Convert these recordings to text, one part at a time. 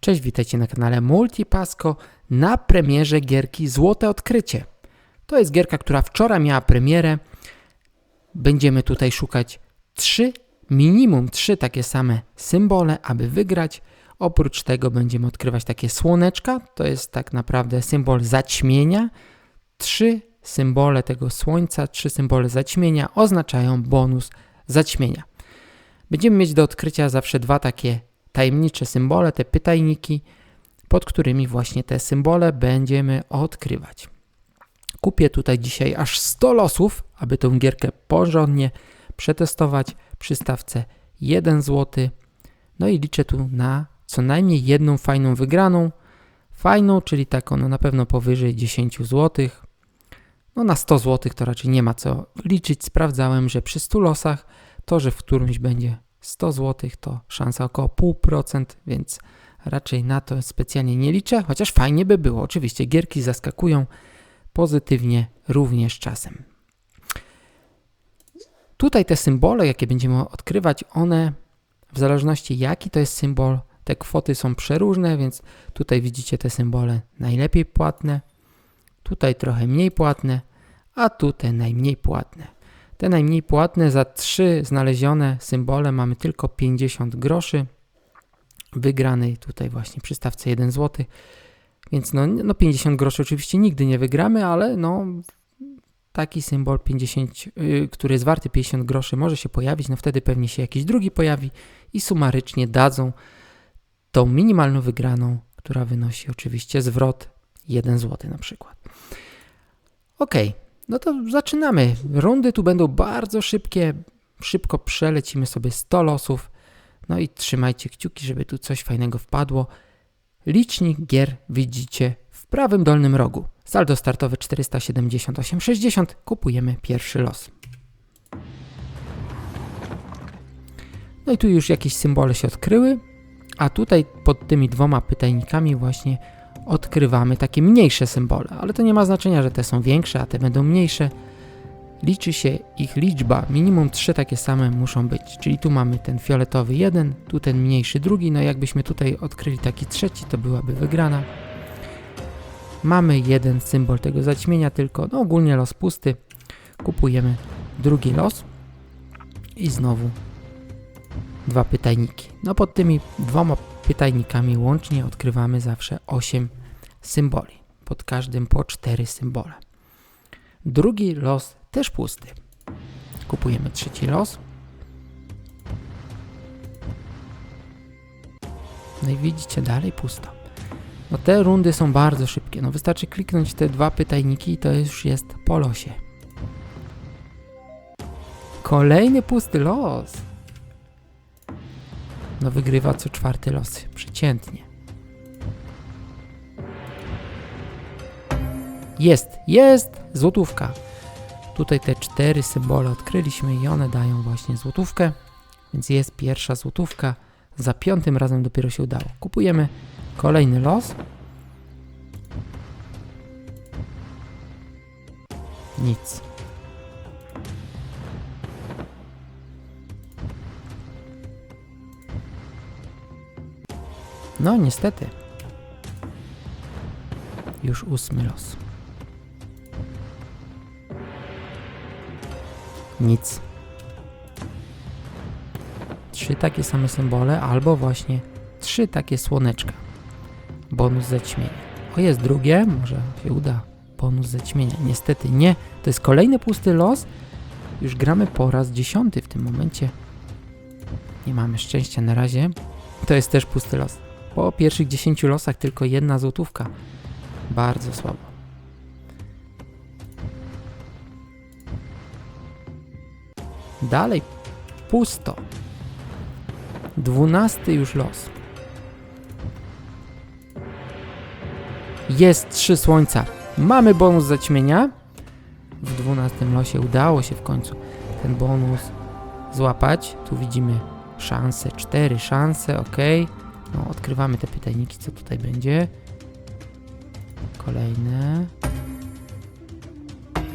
Cześć, witajcie na kanale Multipasco na premierze gierki Złote Odkrycie. To jest gierka, która wczoraj miała premierę. Będziemy tutaj szukać trzy, minimum trzy takie same symbole, aby wygrać. Oprócz tego będziemy odkrywać takie słoneczka, to jest tak naprawdę symbol zaćmienia. Trzy symbole tego słońca, trzy symbole zaćmienia oznaczają bonus zaćmienia. Będziemy mieć do odkrycia zawsze dwa takie tajemnicze symbole, te pytajniki, pod którymi właśnie te symbole będziemy odkrywać. Kupię tutaj dzisiaj aż 100 losów, aby tę gierkę porządnie przetestować przy stawce 1 zł. No i liczę tu na co najmniej jedną fajną wygraną. Fajną, czyli taką no na pewno powyżej 10 zł. No na 100 zł to raczej nie ma co liczyć. Sprawdzałem, że przy 100 losach to, że w którymś będzie 100 zł to szansa około 0,5%, więc raczej na to specjalnie nie liczę, chociaż fajnie by było. Oczywiście gierki zaskakują pozytywnie również czasem. Tutaj te symbole, jakie będziemy odkrywać, one w zależności jaki to jest symbol, te kwoty są przeróżne, więc tutaj widzicie te symbole najlepiej płatne, tutaj trochę mniej płatne, a tutaj najmniej płatne. Te najmniej płatne za trzy znalezione symbole mamy tylko 50 groszy. Wygranej tutaj właśnie przy stawce 1 zł. Więc no, no 50 groszy oczywiście nigdy nie wygramy, ale no taki symbol 50, yy, który jest warty 50 groszy może się pojawić, no wtedy pewnie się jakiś drugi pojawi i sumarycznie dadzą tą minimalną wygraną, która wynosi oczywiście zwrot 1 zł na przykład. Ok, no to zaczynamy. Rundy tu będą bardzo szybkie. Szybko przelecimy sobie 100 losów. No i trzymajcie kciuki, żeby tu coś fajnego wpadło. Licznik gier widzicie w prawym dolnym rogu. Saldo startowe 478,60. Kupujemy pierwszy los. No i tu już jakieś symbole się odkryły, a tutaj pod tymi dwoma pytajnikami właśnie odkrywamy takie mniejsze symbole, ale to nie ma znaczenia, że te są większe, a te będą mniejsze. Liczy się ich liczba, minimum trzy takie same muszą być, czyli tu mamy ten fioletowy jeden, tu ten mniejszy drugi, no jakbyśmy tutaj odkryli taki trzeci, to byłaby wygrana. Mamy jeden symbol tego zaćmienia tylko, no ogólnie los pusty. Kupujemy drugi los i znowu dwa pytajniki. No pod tymi dwoma pytajnikami łącznie odkrywamy zawsze 8 symboli. Pod każdym po 4 symbole. Drugi los też pusty. Kupujemy trzeci los. No i widzicie dalej pusto. No te rundy są bardzo szybkie. No wystarczy kliknąć te dwa pytajniki i to już jest po losie. Kolejny pusty los. No wygrywa co czwarty los, przeciętnie. Jest, jest złotówka. Tutaj te cztery symbole odkryliśmy i one dają właśnie złotówkę, więc jest pierwsza złotówka. Za piątym razem dopiero się udało. Kupujemy kolejny los. Nic. No niestety. Już ósmy los. Nic. Trzy takie same symbole, albo właśnie trzy takie słoneczka. Bonus zaćmienia. O, jest drugie, może się uda. Bonus zaćmienia. Niestety nie. To jest kolejny pusty los. Już gramy po raz dziesiąty w tym momencie. Nie mamy szczęścia na razie. To jest też pusty los. Po pierwszych 10 losach tylko jedna złotówka. Bardzo słabo. Dalej pusto. Dwunasty już los. Jest trzy słońca. Mamy bonus zaćmienia. W dwunastym losie udało się w końcu ten bonus złapać. Tu widzimy szanse, cztery szanse, ok. No, odkrywamy te pytajniki, co tutaj będzie. Kolejne.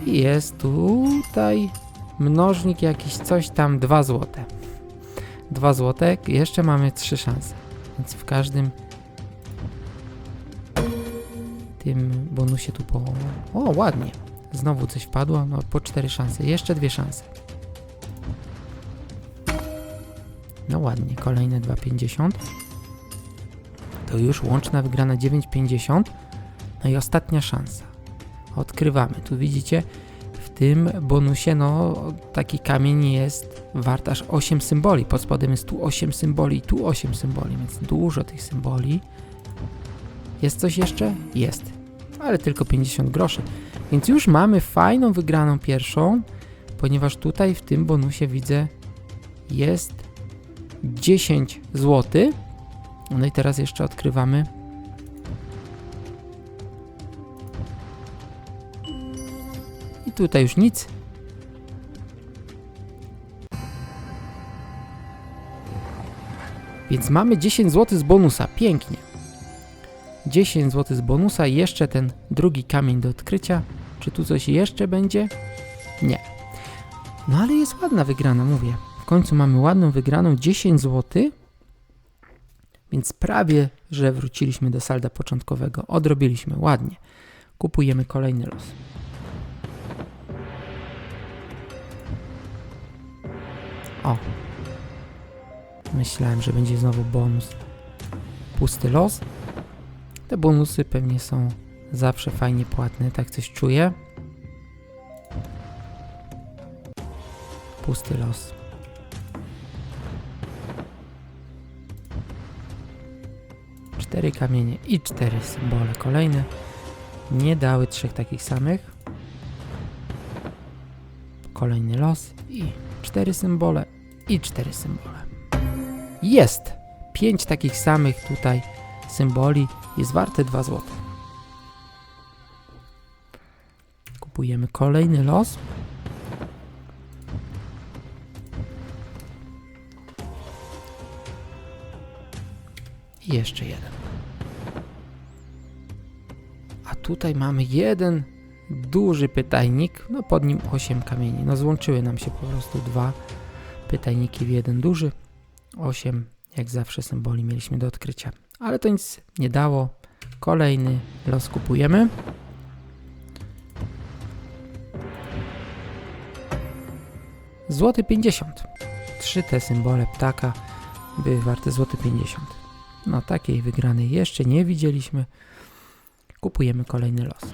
I jest tutaj mnożnik jakiś, coś tam, 2 złote. 2 złote, jeszcze mamy 3 szanse. Więc w każdym tym bonusie tu po... O, ładnie. Znowu coś wpadło, no po cztery szanse. Jeszcze dwie szanse. No ładnie, kolejne 2,50. To już łączna wygrana 9,50. No i ostatnia szansa. Odkrywamy. Tu widzicie, tym bonusie, no taki kamień jest wart aż 8 symboli. Pod spodem jest tu 8 symboli, tu 8 symboli, więc dużo tych symboli. Jest coś jeszcze? Jest. Ale tylko 50 groszy. Więc już mamy fajną wygraną pierwszą, ponieważ tutaj w tym bonusie widzę jest 10 zł. No i teraz jeszcze odkrywamy. Tutaj już nic. Więc mamy 10 zł z bonusa. Pięknie. 10 zł z bonusa. Jeszcze ten drugi kamień do odkrycia. Czy tu coś jeszcze będzie? Nie. No ale jest ładna wygrana, mówię. W końcu mamy ładną wygraną 10 zł. Więc prawie, że wróciliśmy do salda początkowego. Odrobiliśmy ładnie. Kupujemy kolejny los. O. Myślałem, że będzie znowu bonus. Pusty los. Te bonusy pewnie są zawsze fajnie płatne, tak coś czuję. Pusty los. Cztery kamienie i cztery symbole kolejne. Nie dały trzech takich samych. Kolejny los i cztery symbole i cztery symbole. Jest! Pięć takich samych tutaj symboli jest warte 2 zł. Kupujemy kolejny los. I jeszcze jeden. A tutaj mamy jeden duży pytajnik, no pod nim 8 kamieni. No złączyły nam się po prostu dwa pytajniki w jeden duży. 8 jak zawsze symboli mieliśmy do odkrycia. Ale to nic nie dało. Kolejny los kupujemy. Złoty 50. Trzy te symbole ptaka były warte złoty 50. No takiej wygranej jeszcze nie widzieliśmy. Kupujemy kolejny los.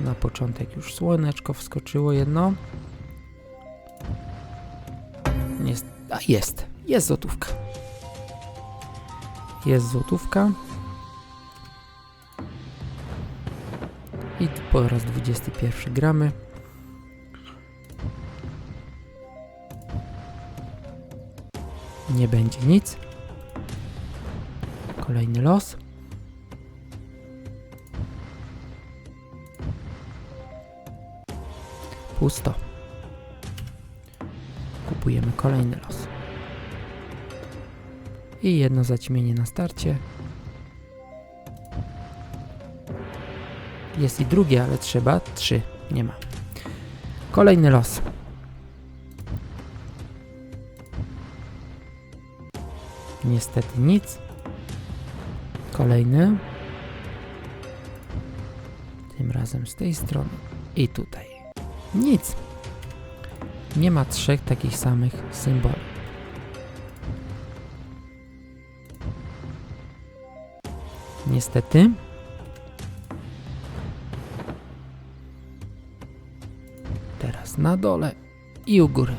Na początek już słoneczko wskoczyło jedno. A jest, jest złotówka. Jest złotówka. I po raz 21 gramy. Nie będzie nic. Kolejny los. Pusto. Kupujemy kolejny los. I jedno zaćmienie na starcie. Jest i drugie, ale trzeba trzy. Nie ma. Kolejny los. Niestety nic. Kolejny. Tym razem z tej strony. I tutaj. Nic. Nie ma trzech takich samych symboli. Niestety. Teraz na dole i u góry.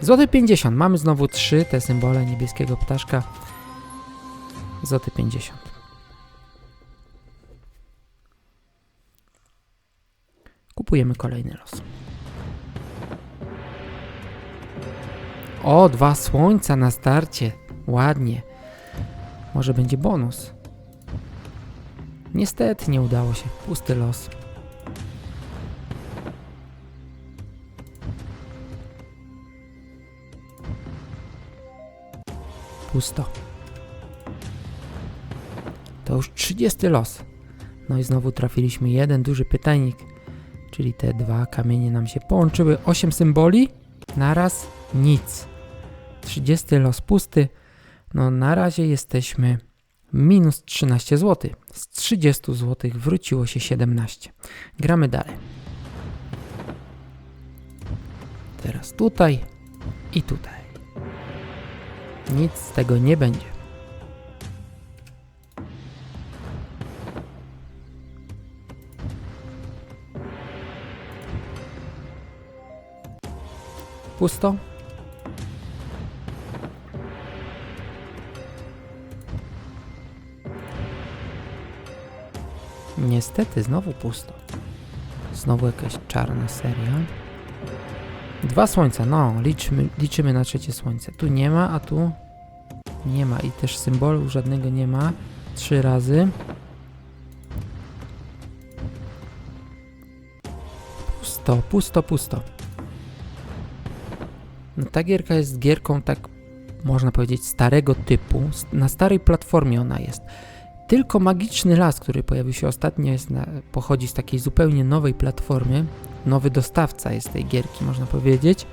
Złoty 50. Mamy znowu trzy te symbole niebieskiego ptaszka. Złoty 50. Kupujemy kolejny los. O, dwa słońca na starcie. Ładnie. Może będzie bonus. Niestety nie udało się. Pusty los. Pusto. To już 30 los. No i znowu trafiliśmy jeden duży pytajnik, czyli te dwa kamienie nam się połączyły. 8 symboli, naraz nic. 30 los pusty. No na razie jesteśmy minus 13 zł. Z 30 zł wróciło się 17. Gramy dalej. Teraz tutaj i tutaj. Nic z tego nie będzie. Pusto? Niestety, znowu pusto. Znowu jakaś czarna seria. Dwa słońca, no, liczymy, liczymy na trzecie słońce. Tu nie ma, a tu nie ma. I też symbolu żadnego nie ma. Trzy razy. Pusto, pusto, pusto. No, ta gierka jest gierką tak, można powiedzieć, starego typu. Na starej platformie ona jest. Tylko magiczny las, który pojawił się ostatnio, jest na, pochodzi z takiej zupełnie nowej platformy. Nowy dostawca jest tej gierki, można powiedzieć.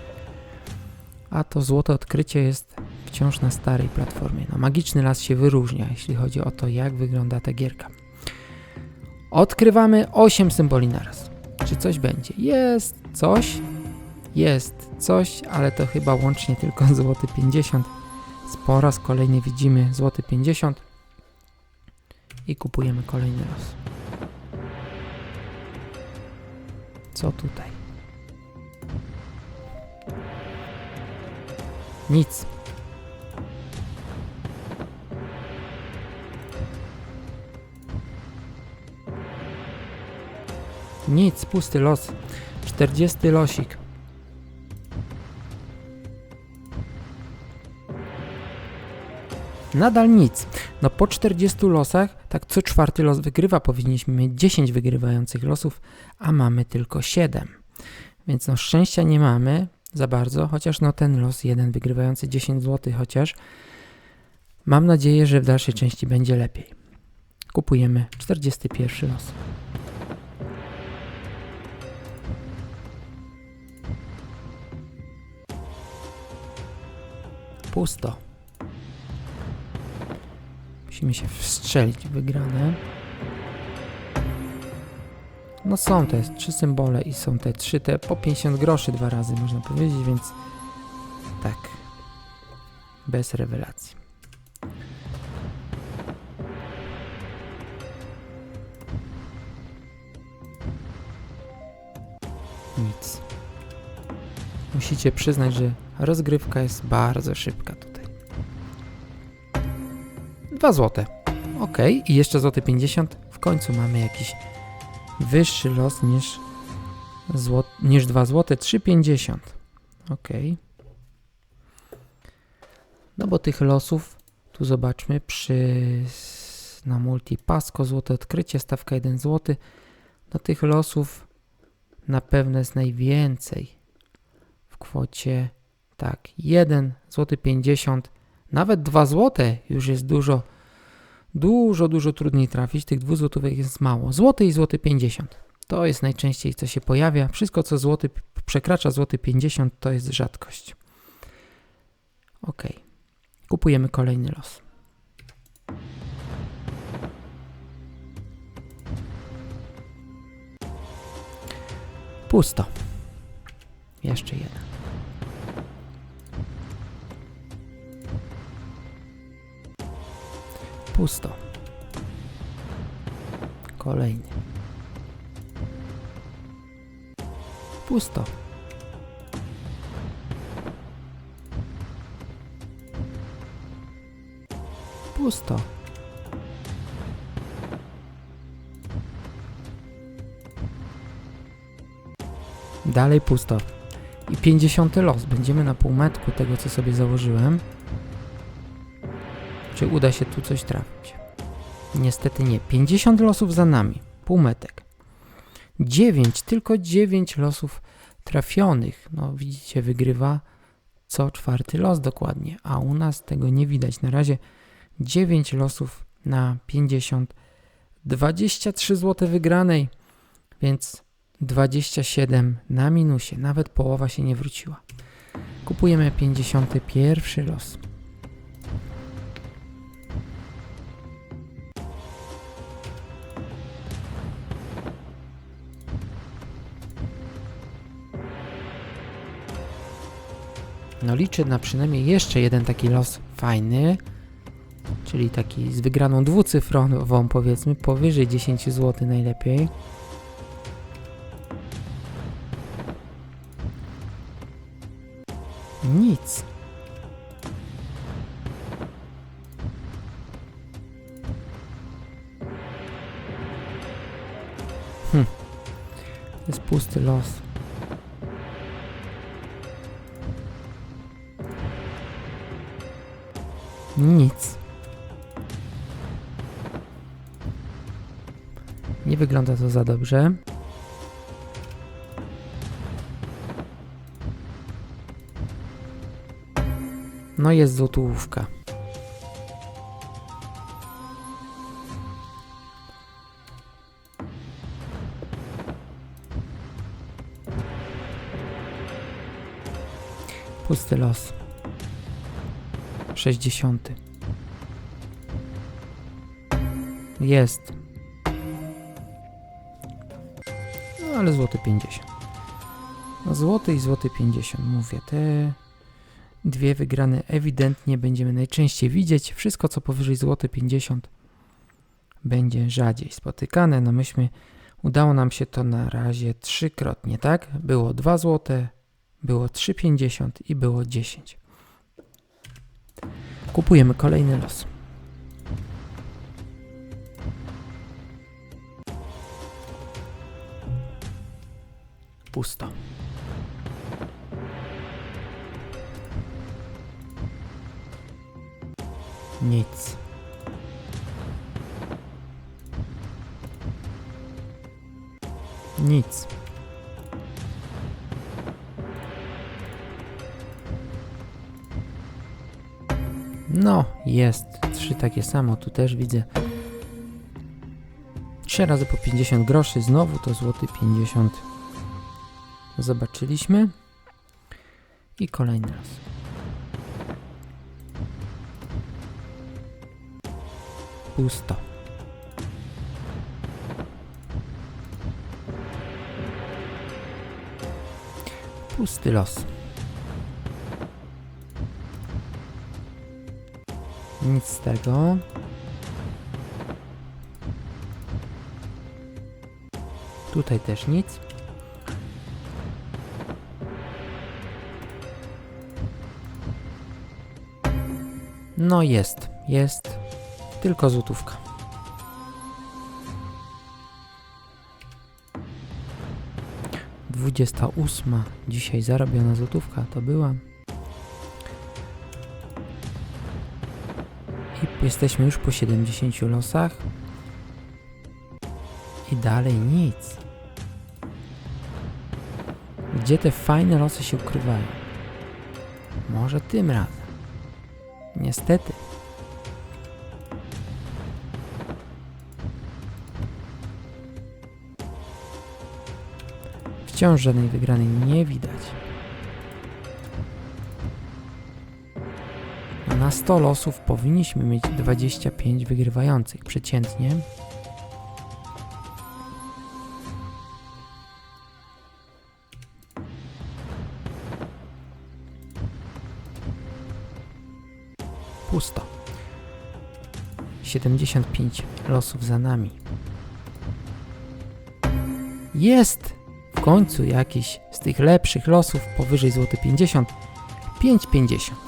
A to złote odkrycie jest wciąż na starej platformie. No, magiczny las się wyróżnia, jeśli chodzi o to, jak wygląda ta gierka. Odkrywamy 8 symboli naraz. Czy coś będzie? Jest coś. Jest coś, ale to chyba łącznie tylko złoty 50. Po raz kolejny widzimy złoty 50 i kupujemy kolejny raz. Co tutaj? Nic. Nic, pusty los. 40 losik. Nadal nic. No po 40 losach, tak co czwarty los wygrywa, powinniśmy mieć 10 wygrywających losów, a mamy tylko 7. Więc no szczęścia nie mamy za bardzo, chociaż no ten los jeden wygrywający 10 zł chociaż. Mam nadzieję, że w dalszej części będzie lepiej. Kupujemy 41 los. Pusto. Musimy się wstrzelić w wygrane. No są te trzy symbole i są te trzy, te po 50 groszy dwa razy można powiedzieć, więc tak. Bez rewelacji. Nic. Musicie przyznać, że rozgrywka jest bardzo szybka tutaj. 2 złote. Ok, i jeszcze złote 50. W końcu mamy jakiś wyższy los niż, zło, niż 2 złote. 3,50. Ok. No bo tych losów, tu zobaczmy, przy na multi Pasco złote odkrycie, stawka 1 zł. No tych losów na pewno jest najwięcej. W kwocie tak, 1 zł 50 nawet 2 złote już jest dużo, dużo, dużo trudniej trafić. Tych 2 złotówek jest mało. Złoty i złoty 50. To jest najczęściej, co się pojawia. Wszystko, co złoty przekracza złoty 50, to jest rzadkość. Ok. Kupujemy kolejny los. Pusto. Jeszcze jeden. Pusto. Kolejny. Pusto. Pusto. Dalej pusto. I 50 los. Będziemy na półmetku tego, co sobie założyłem. Czy uda się tu coś trafić? Niestety nie. 50 losów za nami. Półmetek. 9, tylko 9 losów trafionych. No widzicie, wygrywa co czwarty los dokładnie, a u nas tego nie widać. Na razie 9 losów na 50. 23 zł wygranej, więc 27 na minusie. Nawet połowa się nie wróciła. Kupujemy 51 los. No liczę na przynajmniej jeszcze jeden taki los fajny, czyli taki z wygraną dwucyfrową powiedzmy, powyżej 10 zł najlepiej. Nic. Hm. To jest pusty los. Nic. Nie wygląda to za dobrze. No jest złotówka. Pusty los. 60. Jest. No ale złoty 50. No złoty i złoty 50, mówię. Te dwie wygrane ewidentnie będziemy najczęściej widzieć. Wszystko co powyżej złoty 50 będzie rzadziej spotykane. No myśmy, udało nam się to na razie trzykrotnie, tak? Było 2 złote, było 3,50 i było 10. Kupujemy kolejny los. Pusto. Nic. Nic. No, jest. Trzy takie samo. Tu też widzę. Trzy razy po 50 groszy. Znowu to złoty 50. Zobaczyliśmy. I kolejny raz. Pusto. Pusty los. Nic z tego. Tutaj też nic. No jest, jest. Tylko złotówka. Dwudziesta ósma. Dzisiaj zarobiona złotówka to była. Jesteśmy już po 70 losach. I dalej nic. Gdzie te fajne losy się ukrywają? Może tym razem. Niestety. Wciąż żadnej wygranej nie widać. Na 100 losów powinniśmy mieć 25 wygrywających przeciętnie. Pusto. 75 losów za nami. Jest w końcu jakiś z tych lepszych losów powyżej złoty 50. 5,50.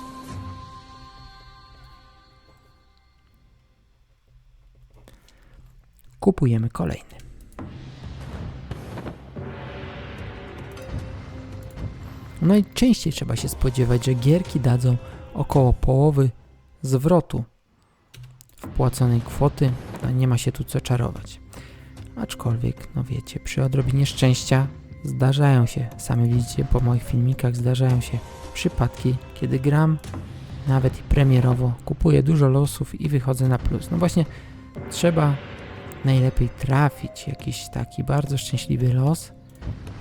Kupujemy kolejny. No i częściej trzeba się spodziewać, że gierki dadzą około połowy zwrotu wpłaconej kwoty, a nie ma się tu co czarować. Aczkolwiek, no wiecie, przy odrobinie szczęścia zdarzają się, sami widzicie po moich filmikach, zdarzają się przypadki, kiedy gram nawet i premierowo, kupuję dużo losów i wychodzę na plus. No właśnie, trzeba najlepiej trafić jakiś taki bardzo szczęśliwy los,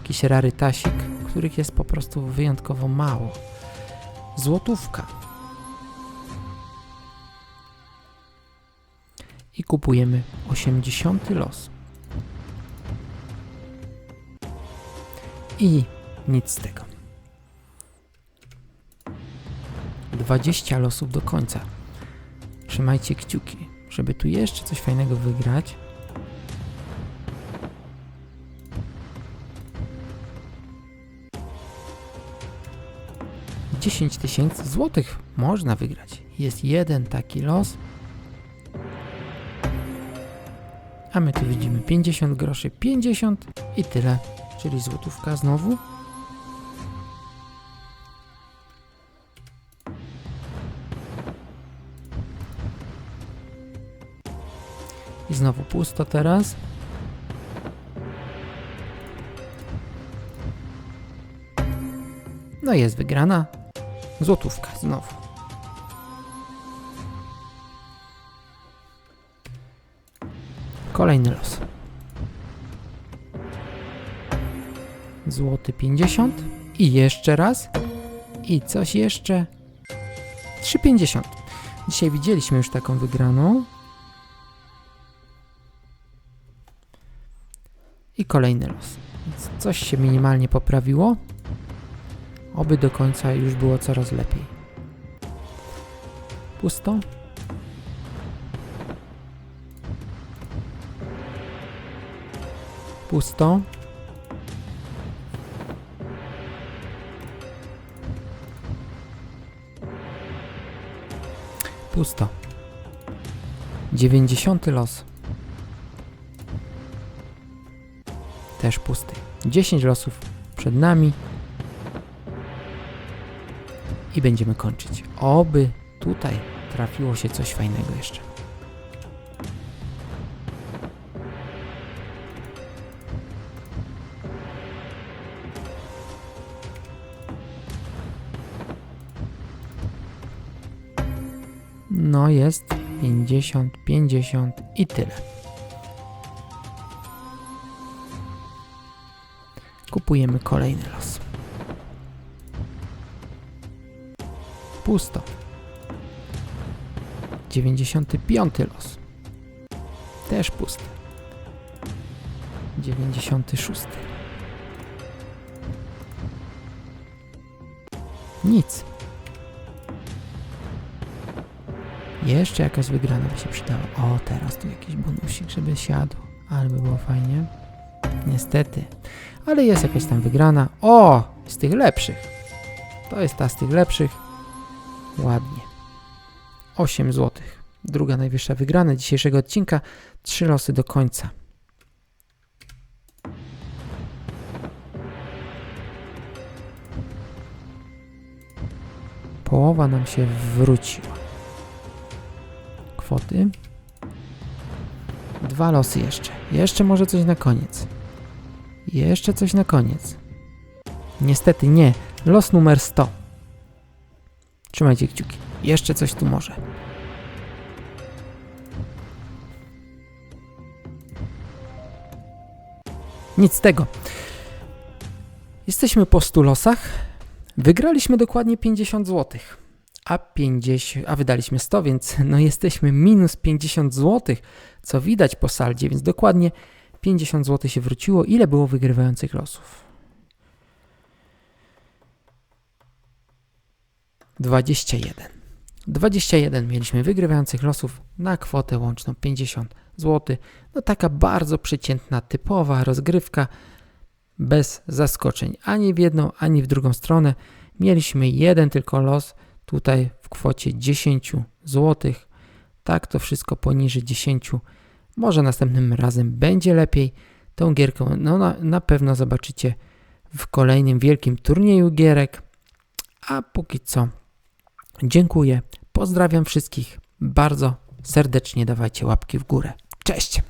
jakiś rarytasik, których jest po prostu wyjątkowo mało. Złotówka. I kupujemy 80 los. I nic z tego. 20 losów do końca. Trzymajcie kciuki, żeby tu jeszcze coś fajnego wygrać. Dziesięć tysięcy złotych można wygrać. Jest jeden taki los. A my tu widzimy 50 groszy, 50 i tyle, czyli złotówka znowu. I znowu pusto teraz. No jest wygrana. Złotówka znowu. Kolejny los. Złoty 50. I jeszcze raz. I coś jeszcze. 3,50. Dzisiaj widzieliśmy już taką wygraną. I kolejny los. Więc coś się minimalnie poprawiło. Oby do końca już było coraz lepiej. Pusto. Pusto. Pusto. Dziewięćdziesiąty los. Też pusty. 10 losów przed nami. I będziemy kończyć. Oby tutaj trafiło się coś fajnego jeszcze. No jest 50, 50 i tyle. Kupujemy kolejny los. Pusto. 95 los. Też pusty. 96. Nic. Jeszcze jakaś wygrana by się przydała. O, teraz tu jakiś bonusik, żeby siadł. Ale by było fajnie. Niestety. Ale jest jakaś tam wygrana. O! Z tych lepszych. To jest ta z tych lepszych. Ładnie. 8 zł. Druga najwyższa wygrana dzisiejszego odcinka. Trzy losy do końca. Połowa nam się wróciła. Kwoty. Dwa losy jeszcze. Jeszcze może coś na koniec. Jeszcze coś na koniec. Niestety nie. Los numer 100. Trzymajcie kciuki. Jeszcze coś tu może. Nic z tego. Jesteśmy po 100 losach. Wygraliśmy dokładnie 50 zł. A 50, a wydaliśmy 100, więc no jesteśmy minus 50 zł, co widać po saldzie, więc dokładnie 50 zł się wróciło. Ile było wygrywających losów? 21. 21 mieliśmy wygrywających losów na kwotę łączną 50 zł. No taka bardzo przeciętna, typowa rozgrywka bez zaskoczeń ani w jedną, ani w drugą stronę. Mieliśmy jeden tylko los tutaj w kwocie 10 zł. Tak to wszystko poniżej 10. Może następnym razem będzie lepiej. Tą gierkę no na, na pewno zobaczycie w kolejnym wielkim turnieju gierek. A póki co dziękuję. Pozdrawiam wszystkich bardzo serdecznie. Dawajcie łapki w górę. Cześć!